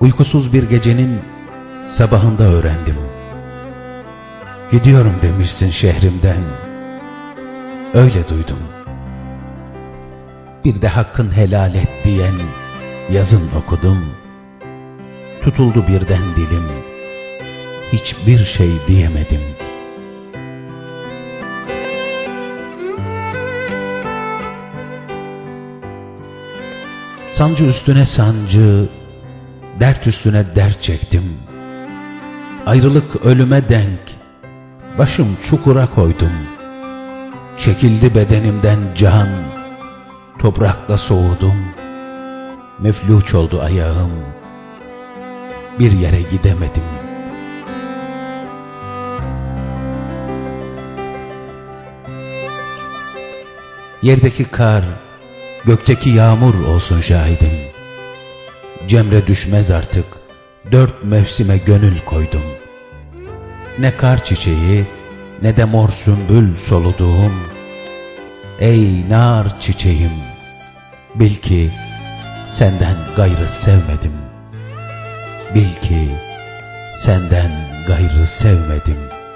Uykusuz bir gecenin sabahında öğrendim. Gidiyorum demişsin şehrimden. Öyle duydum. Bir de hakkın helal et diyen yazın okudum. Tutuldu birden dilim. Hiçbir şey diyemedim. Sancı üstüne sancı, dert üstüne dert çektim. Ayrılık ölüme denk, başım çukura koydum. Çekildi bedenimden can, toprakla soğudum. Mefluç oldu ayağım, bir yere gidemedim. Yerdeki kar, gökteki yağmur olsun şahidim. Cemre düşmez artık, dört mevsime gönül koydum. Ne kar çiçeği, ne de mor sümbül soluduğum. Ey nar çiçeğim, bil ki senden gayrı sevmedim. Bil ki senden gayrı sevmedim.''